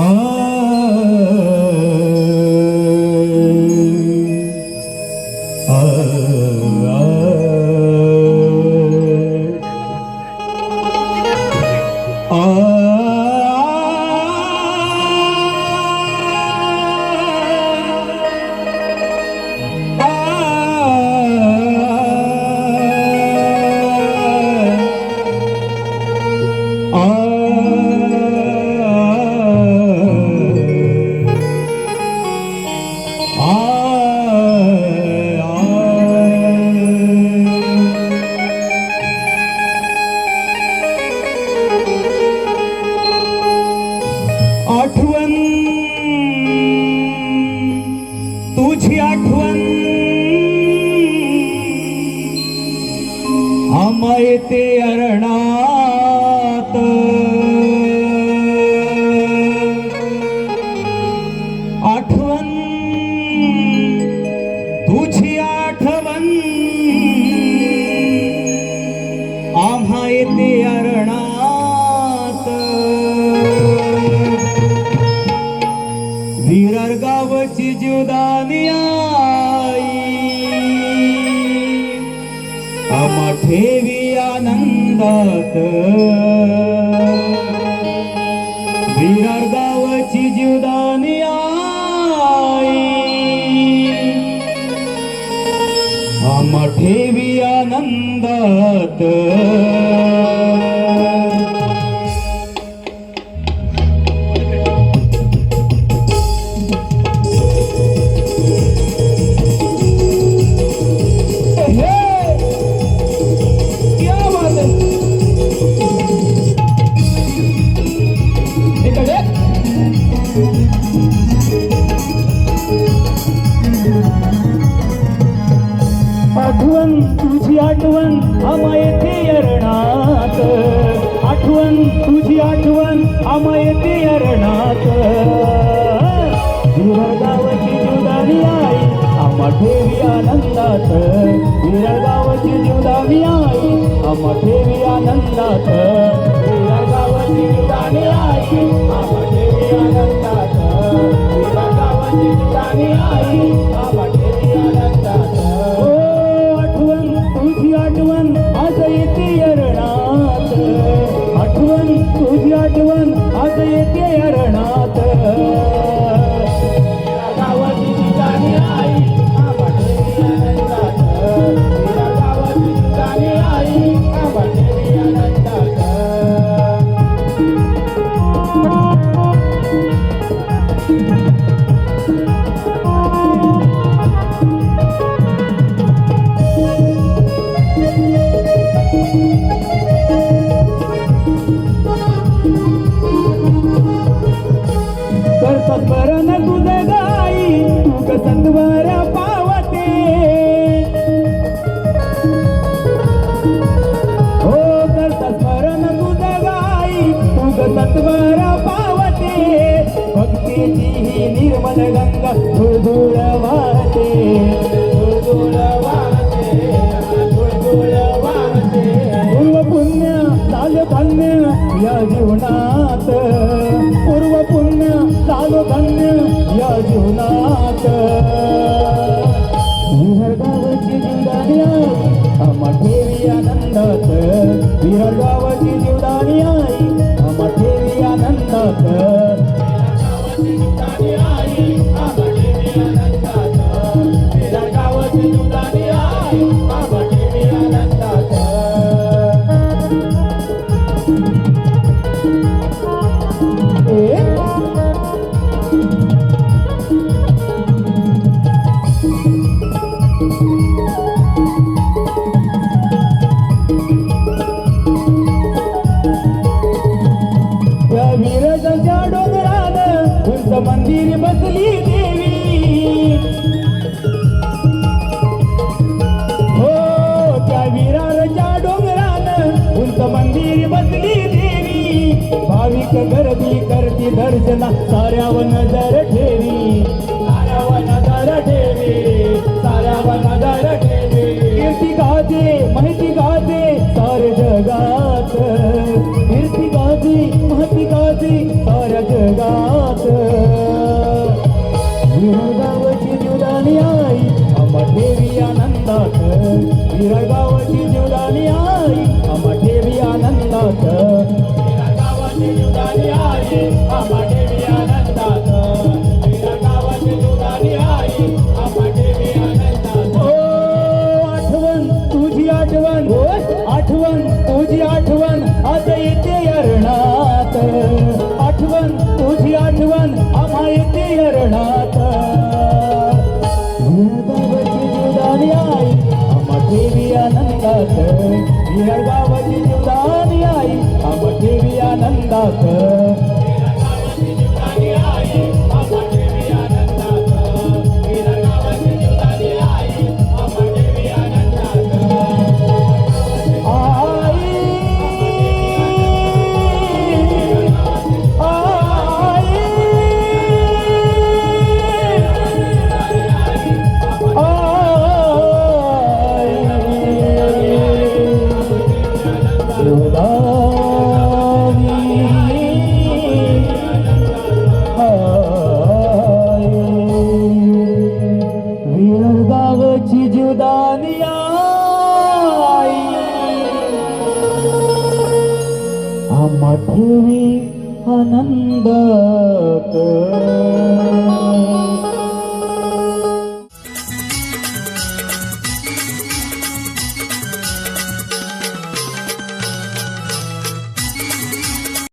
आठवण तुझी आठवण. आम्हा ते अरणात. आठवण. तुझी आठवण. आम्हा येते अरणात. विरर गावची जीवदानी. आनंदात विरार गावची जीवदानी आई. आम्हा ठेवी आनंदात. आठवण तुझी आठवण आमा येते अरणात आठवण तुझी आठवण आमा येते अरणात विरळ गावाची जीवदानी आई आम्हा ठेवी आनंदात. विरळ गावाची जीवदानी आई आम्हा ठेवी आनंदात. विरळ गावाची जीवदानी आई आम्हा धुळधुळ वाहते धुळधुळ वाहते धुळधुळ वाहते पूर्व पुण्य झालं धन्य या जीवनात. पूर्व पुण्य धन्य या जीवनात जीवदानी आम्हा ठेवी आनंदात जीवदानी आई आम्हा ठेवी आनंदात. दर्शना साऱ्याव नजर ठेवी. साऱ्याव नजर ठेवी. कीर्ती गाजे माहिती गाजे सारे जगात. कीर्ती गाजे माहिती गाजे साऱ्या जगात. विरळगावची जुडाली आई आम्हा ठेवी आनंदात. विरळगावची जुडाली आठवण तुझी आठवण. आठवण तुझी आठवण आता येते अरणात. आठवण तुझी आठवण आम्हा येते अरणात. गावाची जीवदानी आई आम्हा ठेवी आनंदात. गावाची जीवदानी आम्हा